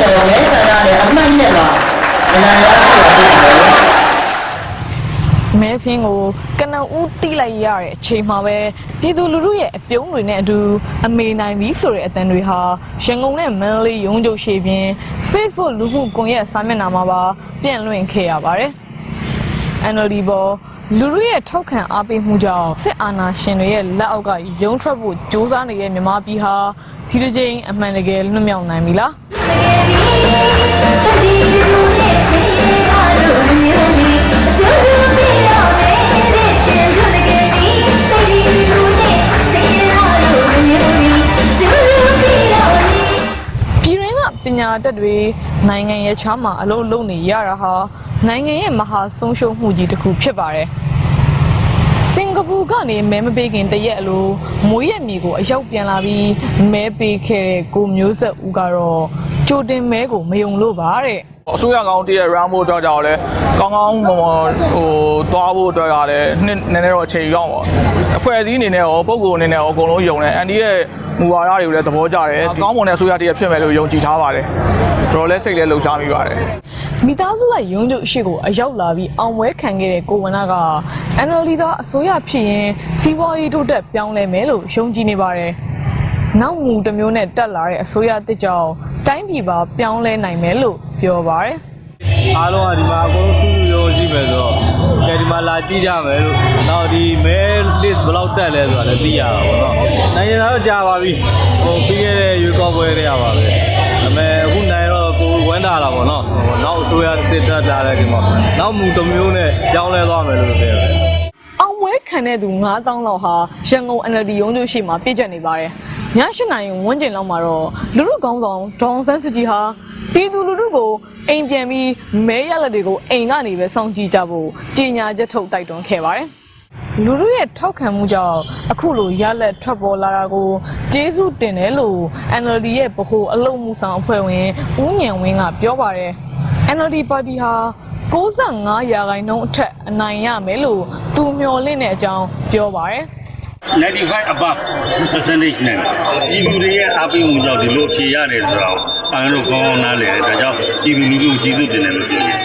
တော်မဲဆန္ဒနဲ့အမှတ်နဲ့ပါအနာရရှိရဖြစ်တယ်မဲစင်းကိုကနဦးတီးလိုက်ရတဲ့အချိန်မှာပဲပြည်သူလူထုရဲ့အပြုံးတွေနဲ့အတူအမေနိုင်ပြီဆိုတဲ့အတန်တွေဟာရန်ကုန်နဲ့မန္တလေးရုံးချုပ်ရှိပြင် Facebook လူမှုကွန်ရက်စာမျက်နှာမှာပါပြန့်လွင့်ခဲ့ရပါတယ်။ NLD ပေါ်လူထုရဲ့ထောက်ခံအားပေးမှုကြောင့်စစ်အာဏာရှင်တွေရဲ့လက်အောက်ကရုံးထွက်ဖို့ကြိုးစားနေတဲ့မြန်မာပြည်ဟာဒီတစ်ချိန်အမှန်တကယ်လွတ်မြောက်နိုင်ပြီလား ညာတတ်တွေနိုင်ငံရဲ့ချားမှာအလုပ်လုပ်နေရတာဟာနိုင်ငံရဲ့မဟာဆုံးရှုံးမှုကြီးတစ်ခုဖြစ်ပါတယ်စင်ကာပူကနေမဲမပေးခင်တရက်အလိုမွေးရမြေကိုအရောက်ပြန်လာပြီးမဲပေးခဲ့တဲ့ကိုမျိုးဆက်ဦးကတော့ ကြိုတင်မဲကိုမယုံလို့ပါတဲ့အစိုးရကောင်းတည်းရ run ဖို့အတွက်ကြောင့်လည်းကောင်းကောင်းမွန်မွန်ဟိုသွားဖို့အတွက်ကလည်းနှစ်နည်းနည်းတော့အချိန်ကောင်းပါအဖွဲ့အစည်းအနေနဲ့ရောပုံကိုယ်အနေနဲ့ရောအကုန်လုံးယုံတယ်အန်ဒီရဲ့မူဝါဒတွေကိုလည်းသဘောကျတယ်ကောင်းမွန်တဲ့အစိုးရတည်းဖြစ်မယ်လို့ယုံကြည်ထားပါတယ်တော်တော်လည်းစိတ်လည်းလှုပ်ရှားမိပါတယ်မိသားစုလိုက်ရုံးချုပ်ရှိကိုအရောက်လာပြီးအောင်ပွဲခံခဲ့တဲ့ကိုဝနက NLD သားအစိုးရဖြစ်ရင်စီးပွားရေးတိုးတက်ပြောင်းလဲမယ်လို့ယုံကြည်နေပါတယ်။ နောက်မူတစ်မျိုးနဲ့တက်လာတဲ့အစိုးရတစ်ကြောင်တိုင်းပြည်ပါပြောင်းလဲနိုင်မယ်လို့ပြောပါတယ်။အားလုံးကဒီမှာအကုန်လုံးစုစုရုံးရှိမယ်ဆိုတော့ကဲဒီမှာလာကြည့်ကြမယ်လို့နောက်ဒီမဲ list ဘယ်လောက်တက်လဲဆိုတာလည်းသိရတာပေါ့နော်နိုင်ငံသားတော့ကြာပါပြီဟိုပြီးခဲ့တဲ့ရွေးကောက်ပွဲတွေရပါပဲဒါပေမဲ့အခုနိုင်တော့ကိုယ်ဝမ်းသာတာပေါ့နော်ဟိုနောက်အစိုးရတစ်တက်လာတဲ့ဒီမှာနောက်မူတစ်မျိုးနဲ့ကြောင်းလဲသွားမယ်လို့ပြောတယ် အောင်ပွဲခံတဲ့သူ9000လောက်ဟာရန်ကုန် NLD ရုံးချုပ်ရှိမှာပြည့်ကျက်နေပါတယ်။ည၈နိုင်ဝန်းကျင်လောက်မှာတော့လူလူကောင်းဆောင်ဒေါအောင်ဆန်းစုကြည်ဟာပြည်သူလူထုကိုအိမ်ပြန်ပြီးမဲရလက်တွေကိုအိမ်ကနေပဲစောင့်ကြည့်ကြဖို့ကြေညာချက်ထုတ်တိုက်တွန်းခဲ့ပါတယ်။လူထုရဲ့ထောက်ခံမှုကြောင့်အခုလိုရလက်ထွက်ပေါ်လာတာကိုကျေးဇူးတင်တယ်လို့ NLD ရဲ့ဗဟိုအလုံမှုဆောင်အဖွဲ့ဝင်ဦးဉဏ်ဝင်းကပြောပါတယ်။ NLD ပါတီဟာ 65ရာခိုင်နှုန်းအထက်အနိုင်ရမယ်လို့သူမျှော်လင့်တဲ့အကြောင်းပြောပါတယ်95 above percentage နဲ့ပြည်သူတွေရဲ့အားပေးမှုကြောင့်ဒီလိုအဖြေရတယ်ဆိုတော့အားလုံးကောင်းကောင်းနားလည်တယ်ဒါကြောင့်ပြည်သူလူထုကိုကျေးဇူးတင်တယ်လို့ပြောချင်တယ်